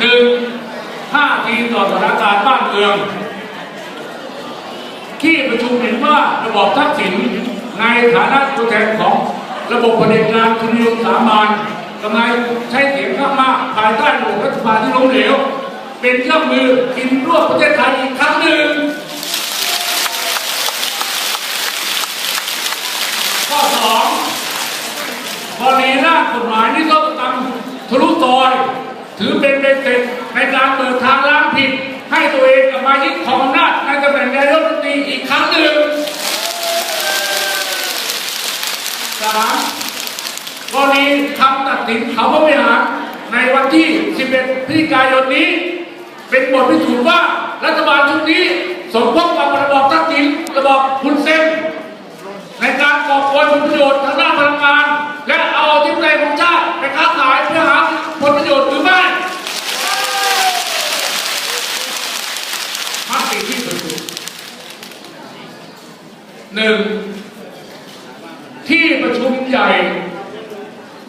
หนึ่งท่าทีต่อสถานการณ์บ้านเมือง ที่ประชุมเห็นว่าระบอบทักษิณในฐานะตัวแทนของระบบเผด็จการทุนนิยมสามัญกำลังใช้เสียงข้างมากภายใต้ระบบรัฐบาลที่ล้มเหลว เป็นเครื่องมือกินรวบประเทศไทยอีกครั้งหนึ่งข้อสองกรณีร่างกฎหมายนิรโทษกรรมทะลุซอย ถือเป็นเบ็ดเสร็จในการเปิดทางล้างผิด ให้ตัวเองกลับมายึดของอำนาจในตำแหน่งนายกรัฐมนตรีอีกครั้งหนึ่งสามกรณีคำตัดสินเขาพระวิหารในวันที่ 11 พฤศจิกายนนี้ เป็นบทพิสูจน์ว่ารัฐบาลชุดนี้สมพบกับระบอบทักษิณระบอบคุณเซนในการก่อกวนผลประโยชน์ และเอาที่แปลงของชาติไปค้าขายเพื่อหาผลประโยชน์หรือไม่มติที่สุด หนึ่งที่ประชุมใหญ่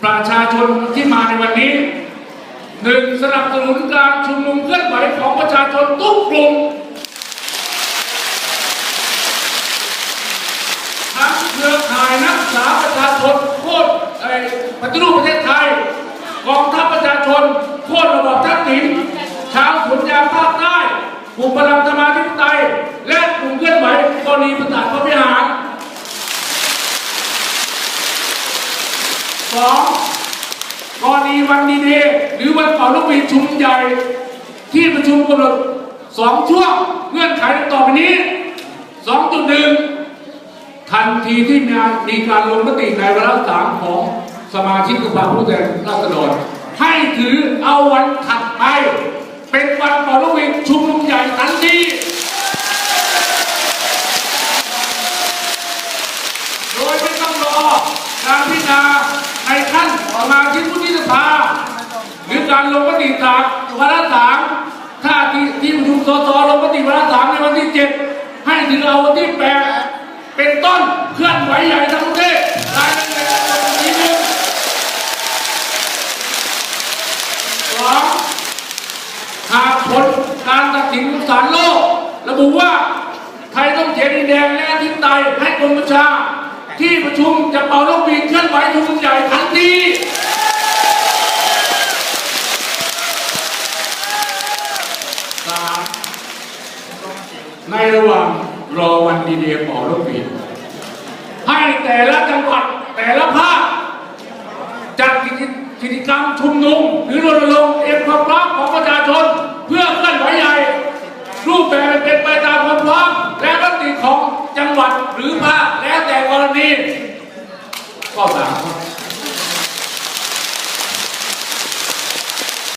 ประชาชนที่มาในวันนี้หนึ่งสนับสนุนการชุมนุมเคลื่อนไหวของประชาชนทุกกลุ่มทั้งเครือข่ายนักศึกษาประชาชนโค่นไอ้ปฏิรูปประเทศไทยกองทัพประชาชนโค่นระบอบทักษิณชาวสวนยางภาคใต้กลุ่มพลังธรรมาธิปไตยและกลุ่มเคลื่อนไหวกรณีประสาทพระวิหารส องกรณีวันดีเดย์หรือวันเป่านกหวีดชุมใหญ่ ที่ประชุมกำหนดสองช่วงเงื่อนไขดังต่อไปนี้สองจุดหนึ่งทันทีที่มีการมีการลงมติในวาระสามของสมาชิกสภาผู้แทนราษฎรให้ถือเอาวันถัดไป เป็นวันปลวิกชุมนุมใหญ่ทันทีโดยไม่ต้องรอการพิจารณา ในขั้นสมาชิกวุฒิสภาหรือการลงมติจากวาระสามถ้าที่ที่ประชุมสสลงมติวาระสามในวันที่เจ็ดให้ถือเอาวันที่แปดเป็นต้นเคลื่อนไหวใหญ่ทั้งประเทศรายละเอียดทีหนึ่งสองหากผลการตัดสินของศาลโลก ระบุว่าไทยต้องเสียดินแดงและทิศใต้ให้กรมประชา ที่ประชุมจะเป่าลูกบีเคลื่อนไหวชุมนุมใหญ่ทันทีสามในระหว่างรอวันดีเดย์เป่าลูกบีให้แต่ละจังหวัดแต่ละภาคจัดกิจกิจกรรมชุมนุมหรือรณรงค์เอ็มความรักของประชาชน เพื่อเคลื่อนไหวใหญ่ รูปแบบเป็นไปตามความพร้อมและม ติ